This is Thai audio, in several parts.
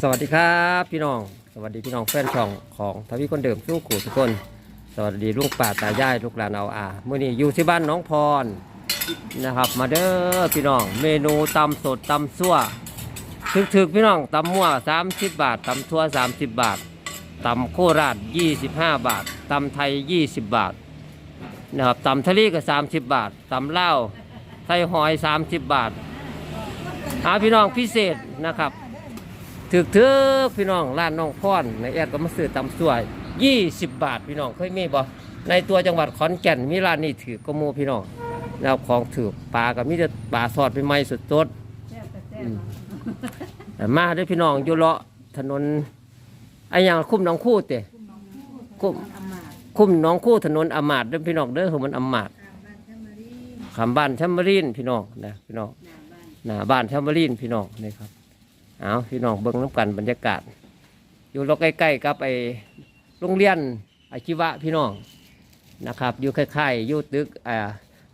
สวัสดีครับพี่น้อง สวัสดีพี่น้องแฟนช่องของทวีคนเดิมสู้ขู่ทุกคน สวัสดีลุงป่าตายายลูกหลานเอาอาเมื่อนี้อยู่ที่บ้านน้องพรนะครับ มาเด้อพี่น้อง เมนูตำสดตำซั่วถึกๆพี่น้องตำมั่ว30 บาทตำทั่ว 30 บาทตำโคราช 25 บาทตำไทย 20 บาทนะครับตำทะเลก็ 30 บาทตำเหล่าไทยหอย 30 บาท หาพี่น้องพิเศษนะครับถึกถึกพี่น้องร้านน้องพรในแอดก็มาซื้อตำสวย20 บาทพี่น้องเคยมีบ่ในตัวจังหวัดขอนแก่นมีร้านนี้ถือก็โมพี่น้องแล้วของถือปลากับมีแต่ปลาสอดเป็นไม้สุดตดมแต่มาด้วยพี่น้องอยู่เลาะถนนไอ้อย่างคุ้มน้องคู่เตะคุ้มคุ้มน้องคู่ถนนอมาดด้อพี่น้องเด้อคือมันอมาดคำบ้านชัมบรีนพี่น้องนะพี่น้อง หน้าบ้านชัมบรีนพี่น้องนี่ครับเอาพี่น้องเบิ้งน้ำกันบรรยากาศ อยู่เราใกล้ๆกับไอโรงเรียนอาชีวะพี่น้องนะครับ อยู่คล้ายๆอยู่ตึกอ่า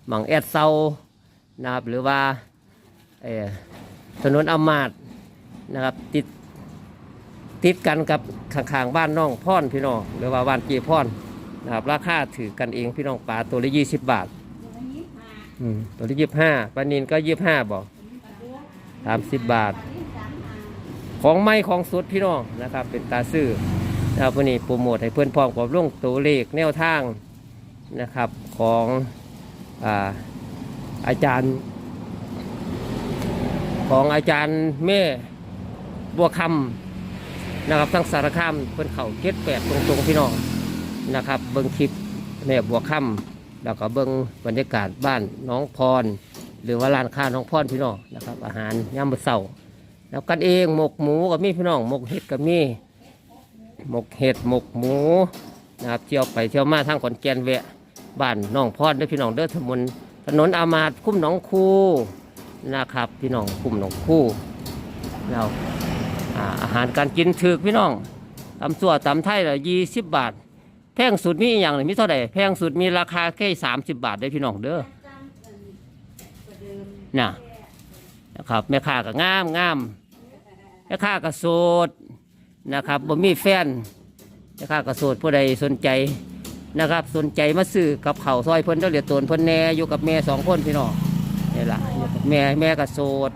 หมังแอดเซานะครับหรือว่าเออถนนอมาดนะครับติดติดกันกับข้างๆบ้านน้องพ่อนพี่น้องหรือว่าบ้านเจีพ่อนนะครับราคาถือกันเองพี่น้องปลาตัวละยี่สิบบาทอืมตัวละยี่สิบห้าปลานินก็ยี่สิบห้าบอก สามสิบบาท ของไม่ของสดพี่น้องนะครับ เป็นตาซื่อนะครับวันนี้โปรโมทให้เพื่อนพร้อมกับลงตัวเลขแนวทางนะครับของอาอาจารย์ ของอาจารย์แม่บัวคำนะครับทั้งสารคามเพื่อนเขาเก็ดแปดตรงๆพี่น้องนะครับ เบิ้งคลิปแม่บัวคำแล้วก็เบิ้งบรรยากาศบ้านน้องพร หรือว่าร้านค้าน้องพรพี่น้องนะครับ อาหารย่ำมื้อเช้าแล้วกันเองหมกหมูกับมีพี่น้องหมกเห็ดกับมีหมกเห็ดหมกหมูนะครับเที่ยวไปเที่ยวมาทางขอนแก่นแวะบ้านน้องพ่อดเด้อพี่น้องเด้อถนนถนนอามาดคุ้มหนองคูนะครับ พี่น้องคุ้มหนองคูแล้วอาอาหารการกินถือพี่น้องตำสัวตำไทยละยี่สิบบาท แพงสุดมีอย่างหนึ่งมีเท่าไหร่แพงสุดมีราคาแค่สามสิบบาทได้พี่น้องเด้อ น่ะนะครับแม่ค้าก็งามงามแม่ค้าก็โสดนะครับบ่มีแฟนแม่ค้าก็โสดผู้ใดสนใจนะครับ สนใจมาซื้อกับเขาซอยเพิ่นเจ้าเหลียดตนเพิ่นแน่อยู่กับแม่สองคนพี่น้องนี่ล่ะอยู่กับแม่แม่ก็โสด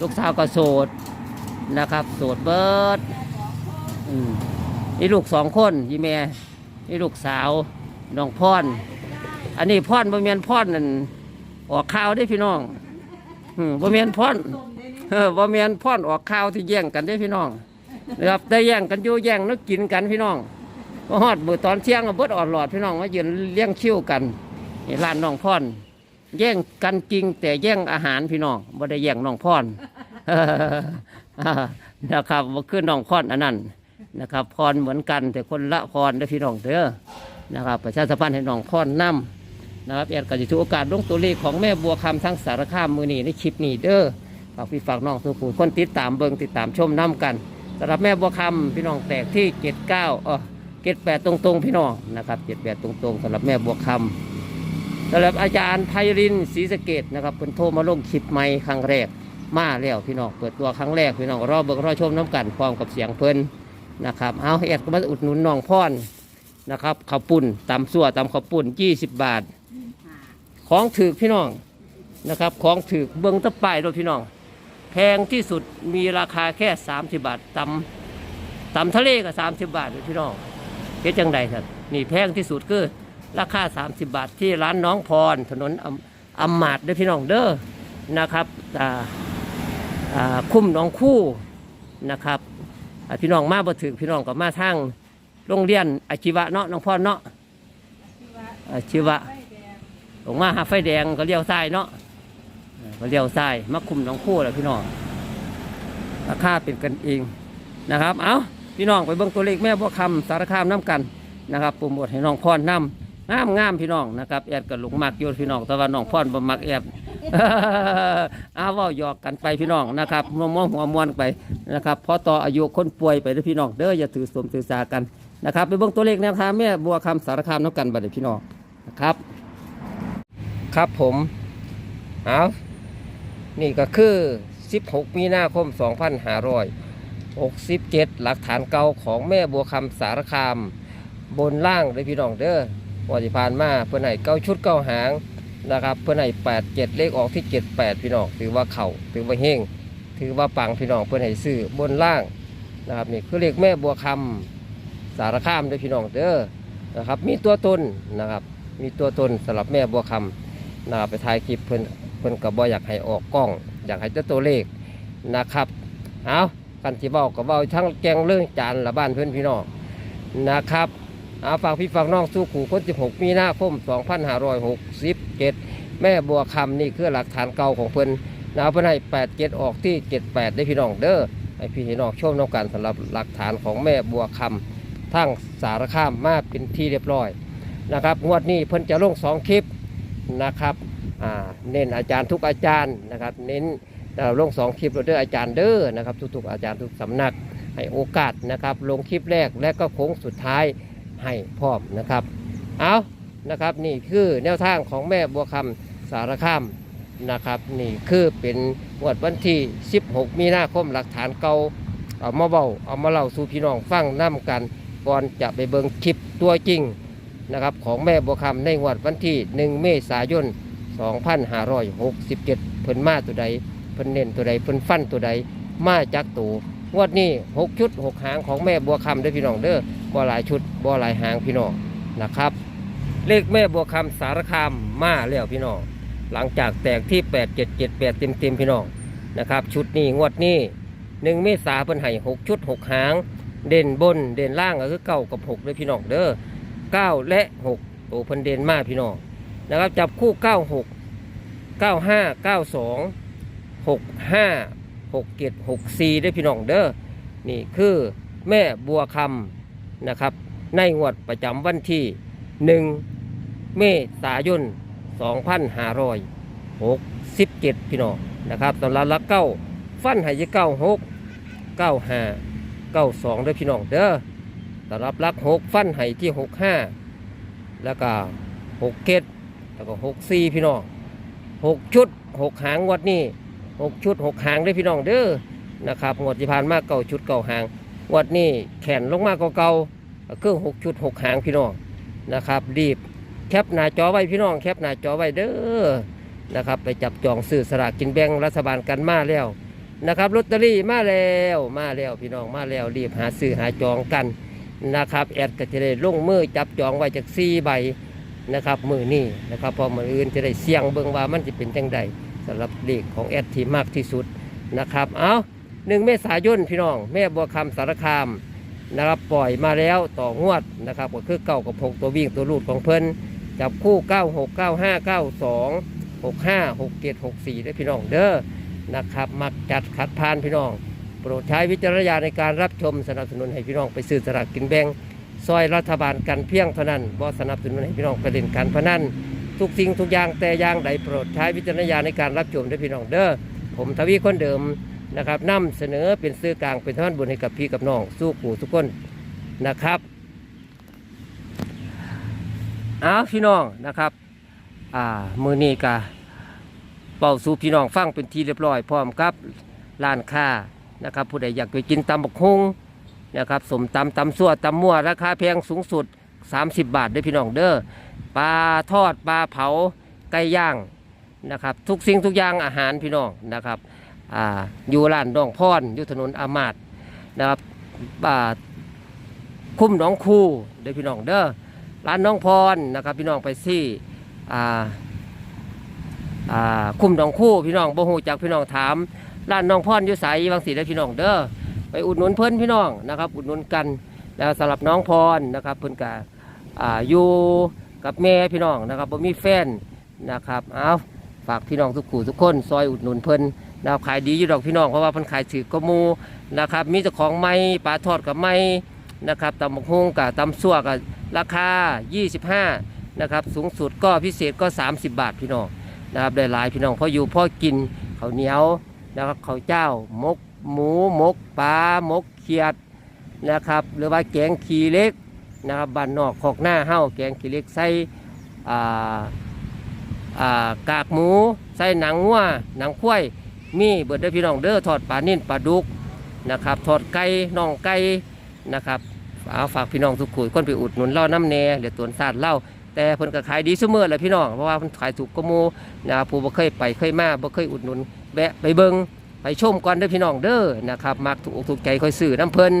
ลูกสาวก็โสดนะครับ โสดเบิดอืมนี่ลูกสองคนยี่แม่นี่ลูกสาวน้องพรอันนี้พรบ่แม่นพรนั่นออกข่าวได้พี่น้อง อืมบ่แม่นพ่อนเออบ่แม่นพ่อนออกข่าวที่แย่งกันได้พี่น้องนะครับได้แย่งกันอยู่แย่งนึกกินกันพี่น้องพอฮอดมื้อตอนเที่ยงก็เบิดออดหลอดพี่น้องมายืนเลี้ยงคิวกันนี่ร้านน้องพ่อนแย่งกันจริง แต่แย่งอาหารพี่น้องบ่ได้แย่งน้องพ่อนนะครับบ่คือน้องพ่อนอันนั้นนะครับพรเหมือนกันแต่คนละพรเด้พี่น้องเด้อนะครับ ประชาสัมพันธ์ให้น้องพ่อนนํ นะครับแอดก็จะถือโอกาสลงตัวเลขของแม่บัวคำทั้งสารคามมือนี้ในคลิปนี้เด้อฝากพี่ฝากน้องทุกคนติดตามเบิงติดตามชมน้กันสำหรับแม่บัวคำพี่น้องแตกที่เจ็ดเก้าเออเจ็ดแปดตรงๆ พี่น้องนะครับเจ็ดแปดตรงๆสำหรับแม่บัวคำสำหรับอาจารย์ไพรินศรีสะเกดนะครับเพิ่นโทรมาลงคลิปใหม่ครั้งแรกมาแล้วพี่น้องเปิดตัวครั้งแรกพี่น้องรอเบิงรอชมน้กันพร้อมกับเสียงเพิ่นนะครับเอาแอดก็มาอุดหนุนน้องพ่อนนะครับข้าวปุ้นตำสั่วตำข้าวปุ้น20 บาท ของถือพี่น้องนะครับ ของถือเบิ้งตะป้ายรถพี่น้อง แพงที่สุดมีราคาแค่ 30 บาทตำตำทะเลก็30 บาทเลยพี่น้องเฮ็ดจังใดครับนี่แพงที่สุดคือราคา 30 บาทที่ร้านน้องพร ถนนอำอำมาดเด้อพี่น้องเด้อนะครับอ่าอ่าคุ้มน้องคู่นะครับพี่น้องมาบ่ถึงพี่น้องก็มาทางโรงเรียนอาชีวะเนาะน้องพรเนาะอาชีวะ ลงมาหาไฟแดงก็เลี้ยวซ้ายเนาะเออก็เลี้ยวซ้ายมาคุมน้องคู่แหละพี่น้องราคาเป็นกันเองนะครับ เอาพี่น้องไปเบิ่งตัวเลขแม่บัวคำสารคามน้ำกันนะครับปรโมทให้น้องพรนำงามงามพี่น้องนะครับแอดกับหลงมักโยนพี่น้องแต่ว่าน้องพรบ่มักแอบอาว่าหยอกกันไปพี่น้องนะครับมองมองหัวมวนไปนะครับพอต่ออายุคนป่วยไปเด้อพี่น้องเด้ออย่าถือสมถือสากันนะครับไปเบิ่งตัวเลขแนวทางแม่บัวคำสารคามน้ำกันบัดนี้พี่น้องนะครับ ครับผม เอานี่ก็คือ 16 มีนาคม 2567 หลักฐานเก่าของแม่บัวคำสารคาม บนล่างเลยพี่น้องเด้อวันที่ผ่านมาเพื่อนไหนเก้าชุดเก้าหางนะครับเพื่อนไหนแปดเจ็ดเลขออกที่เจ็ดแปดพี่น้องถือว่าเข่าถือว่าเฮงถือว่าปังพี่น้องเพื่อนไหนซื้อบนล่างนะครับนี่คือเลขแม่บัวคำสารคามเด้อพี่น้องเด้อนะครับมีตัวตนนะครับมีตัวตนสำหรับแม่บัวคำ นะไปถ่ายคลิปเพื่อนเพื่อนกับ่อยากให้ออกกล้อง อยากให้เจ้าตัวเลขนะครับเอากันที่เบากับเบาทั้งแกงเรื่องจานละบ้านเพื่อนพี่น้องนะครับเอาฝากพี่ฝากน้องสู้ขู่คน16 มีนาคม2567 แม่บัวคำนี่คือหลักฐานเก่าของเพิ่นนะเพิ่นให้8 7ออกที่78ได้พี่น้องเด้อให้พี่น้องชมน้องกันสำหรับหลักฐานของแม่บัวคำทั้งสารคามมาเป็นที่เรียบร้อยนะครับงวดนี้เพิ่นจะลง2คลิป นะครับเน้นอาจารย์ทุกอาจารย์นะครับ เน้นเอ่อลง2คลิปเด้ออาจารย์เด้อนะครับ ทุกๆอาจารย์ทุกสำนักให้โอกาสนะครับ ลงคลิปแรกและก็โค้งสุดท้ายให้พร้อมนะครับ เอานะครับนี่คือแนวทางของแม่บัวคำสารคามนะครับ นี่คือเป็นวดวันที่ 16 มีนาคมหลักฐานเก่าเอามาเบาเอามาเล่าสู่พี่น้องฟังน้กันก่อนจะไปเบิงคลิปตัวจริง นะครับของแม่บัวคำในงวดวันที่ 1 เมษายน 2567 เพิ่นมาตัวใด เพิ่นเน้นตัวใด เพิ่นฟันตัวใด มาจากตัวงวดนี้ 6 ชุด 6 หางของแม่บัวคำเด้อพี่น้องเด้อบ่หลายชุดบ่หลายหางพี่น้องนะครับ เลขแม่บัวคำสารคามมาแล้วพี่น้องหลังจากแตกที่ 8778 เต็มเต็มๆพี่น้องนะครับ ชุดนี้งวดนี้หนึ่งเมษาเพิ่นให้6ชุด 6 หาง เด่นบนเด่นล่างก็คือเก้ากับ6เลยพี่น้องเด้อ 9 และ6ตัวเพิ่นเด่นมากพี่น้องนะครับจับคู่ 96 95 92 65 67 64ได้พี่น้องเด้อนี่คือแม่บัวคำนะครับ ในงวดประจำวันที่ 1 เมษายน 2567 พี่น้องนะครับตอนรับลักเก้าฟันหายเก้าหกเก้าห้าเก้าสองด้วยพี่น้องเด้อ ตอนรับลักหกฟันใหายที่หกห้าแล้วก็หกเกตแล้วก็หกสี่พี่น้องหกชุดหกหางงวดนี้หกชุดหกหางได้พี่น้องเด้อนะครับงวดที่ผ่านมาเก้าชุดเก้าหางงวดนี้แขนลงมากว่าเก่าเครื่องหกชุดหกหางพี่น้องนะครับ รีบแคปหน้าจอไว้พี่น้อง แคปหน้าจอไว้เด้อนะครับไปจับจองซื้อสลากกินแบ่งรัฐบาลกันมาแล้วนะครับลอตเตอรี่มาแล้วมาแล้วพี่น้องมาแล้วรีบหาซื้อหาจองกัน นะครับแอดก็จะได้ลงมือจับจองไว้จากสี่ใบนะครับมือนี่นะครับพอมืออื่นจะได้เสี่ยงเบิ่งว่ามันจะเป็นจังใดสำหรับเลขของแอดที่มากที่สุดนะครับเอาหนึ่งเมษายนพี่น้อง แม่บัวคำสารคามนะครับปล่อยมาแล้วต่องวดนะครับก็คือเก้ากับหกตัววิ่งตัวรูดของเพิ่นจับคู่9 6 9 5 9 2 6 5 6 7 6 4ได้พี่น้องเด้อนะครับมักจัดขัดพานพี่น้อง รดใช้วิจารณญาณในการรับชมสนับสนุนให้พี่น้องไปซื้อสลากกินแบ่งซอยรัฐบาลกันเพียงเท่านั้นบ่สนับสนุนให้พี่น้องไปเล่นการพนันทุกสิ่งทุกอย่างแต่อย่างใดโปรดใช้วิจารณญาณในการรับชมด้วยพี่น้องเด้อผมทวีคนเดิมนะครับนำเสนอเป็นซื้อกลางเป็นท่านบุญให้กับพี่กับน้องสู้ปู่ทุกคนนะครับเอาพี่น้องนะครับอ่ามือนี้กะเป่าสู่พี่น้องฟังเป็นที่เรียบร้อยพร้อมกับร้านค้า นะครับผู้ใดอยากไปกินตำบักฮุงนะครับสมตำตำซั่วตำมั่วราคาแพงสูงสุด 30 บาทด้อพี่น้องเด้อปลาทอดปลาเผาไก่ย่างนะครับทุกสิ่งทุกอย่างอาหารพี่น้องนะครับอ่าอยู่ร้านดองพรอยู่ถนนอามาดนะครับอ่าคุ้มน้องคูเด้อพี่น้องเด้อร้านน้องพรนะครับพี่น้องไปที่อ่าอ่าคุ้มน้องคู่พี่น้องบ่ฮู้จักพี่น้องถาม ร้านน้องพรอยู่ไสบางสีเด้พี่น้องเด้อไปอุดหนุนเพิ่อนพี่น้องนะครับ อุดหนุนกันแล้วสำหรับน้องพรนะครับเพิ่อนก็อ่าอยู่กับแม่พี่น้องนะครับบ่มีแฟนนะครับเอาฝากพี่น้องทุกคู่ทุกคน ซอยอุดหนุนเพิ่นนะครับขายดีอยู่ดอกพี่น้องเพราะว่าเพิ่นขายถือกระมูนะครับ มีเจ้าของไม้ปลาทอดกับไม้นะครับตำบักฮุงกับตำซั่วกับราคา 25นะครับสูงสุดก็พิเศษก็ 30 บาทพี่น้องนะครับได้หลายพี่น้องพออยู่พอกินข้าวเหนียว นะครับข้าวเจ้ามกหมูมกปลามกเขียดนะครับ หรือว่าแกงขี้เล็กนะครับบ้านนอกขอกหน้าเฮ้าแกงขี้เล็กใส่าากากหมูใส่หนังวัวหนังควายมีเบิดเด้พี่น้องเด้อทอดปลานิ่นปลาดุกนะครับทอดไก่น่องไก่นะครับเอาฝากพี่น้องทุกคนคนไปอุดหนุนเล่าน้ำแหน่เหลือตัวซาดเล่าแต่เพิ่นก็ขายดีเสมอแหละพี่น้องเพราะว่าเพิ่นขายถูกกว่าหมูนะครับผู้บ่เคยไปเคยมาบ่เคยอุดหนุน แวะไปเบิงไปชมก่อนเด้อพี่น้องเด้อนะครับมักถูกอกถูกใจคอยซื้อน้ำเพลิน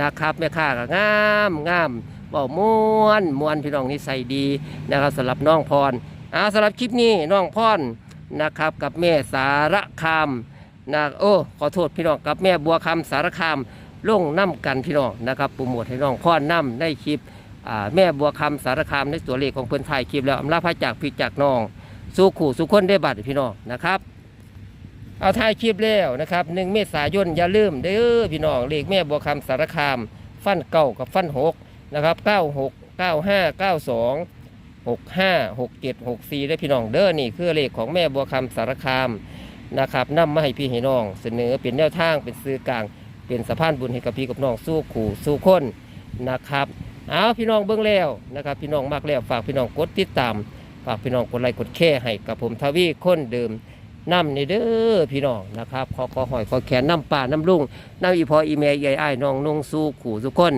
นะครับแม่ค้าก็งามงามเว้าม่วนม่วนพี่น้องนิสัยดีนะครับสำหรับน้องพรอ่าสำหรับคลิปนี้น้องพรนะครับกับแม่สารคามนะโอ้ขอโทษพี่น้องกับแม่บัวคำสารคามลงน้ำกันพี่น้องนะครับโปรโมทให้น้องพ่อน้ำในคลิปแม่บัวคำสารคามในตัวเลขของเพื่อนไทยคลิปแล้วอำลาพระจากพี่จากน้อง สู้ขู่สู้คนได้บัตรพี่น้องนะครับ เอาถ่ายคลิปแล้วนะครับหนึ่งเมษายนอย่าลืมเด้อพี่น้องเลขแม่บัวคำสารคาม ฟันเก้ากับฟันหกนะครับเก้าหกเก้าห้าเก้าสองหกห้าหกเจ็ดหกสี่ได้พี่น้องเด้อนี่คือเลขของแม่บัวคำสารคามนะครับนำมาให้พี่ให้น้อง เสนอเป็นแนวทางเป็นซื้อกลางเป็นสะพานบุญให้กับพี่กับน้องสู้ขู่สู้คนนะครับเอาพี่น้องเบื้องแล้วนะครับ พี่น้องมากแล้วฝากพี่น้องกดติดตามฝากพี่น้องกดไลค์กดแค่ให้กับผมทวีคนเดิม น้ำในเด้อพี่น้องนะครับขอขอหอยขอแขนน้ำป่าน้ำลุงน้ำอีพออีเมย์ใหญ่ไอ้น้องนงสู้ขู่ทุกคน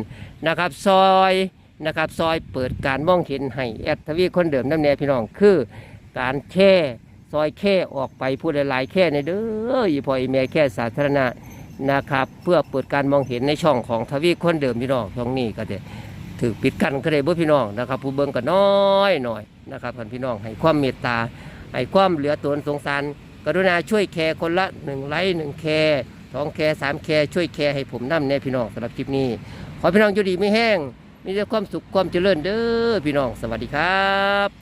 นะครับซอยนะครับซอยเปิดการมองเห็นให้แอดทวีคนเดิมน้ำแน่พี่น้องคือ การแค่ซอยแค่ออกไปพูดหลายๆแค่ในเด้ออีพออีเมย์แค่สาธารณะนะครับ เพื่อเปิดการมองเห็นในช่องของทวีคนเดิมพี่น้องช่องนี้ก็จะถือปิดกันก็ได้บ่พี่น้องนะครับ ผู้เบิ่งก็น้อยหน่อยนะครับท่านพี่น้องให้ความเมตตาให้ความเหลือตนสงสาร กรุณาช่วยแคร์คนละหนึ่งไลค์หนึ่งแคร์สองแคร์สามแคร์ช่วยแคร์ให้ผมนั่มแน่พี่น้องสำหรับคลิปนี้ ขอพี่น้องอยู่ดีไม่แห้งมีแต่ความสุขความเจริญเด้อพี่น้องสวัสดีครับ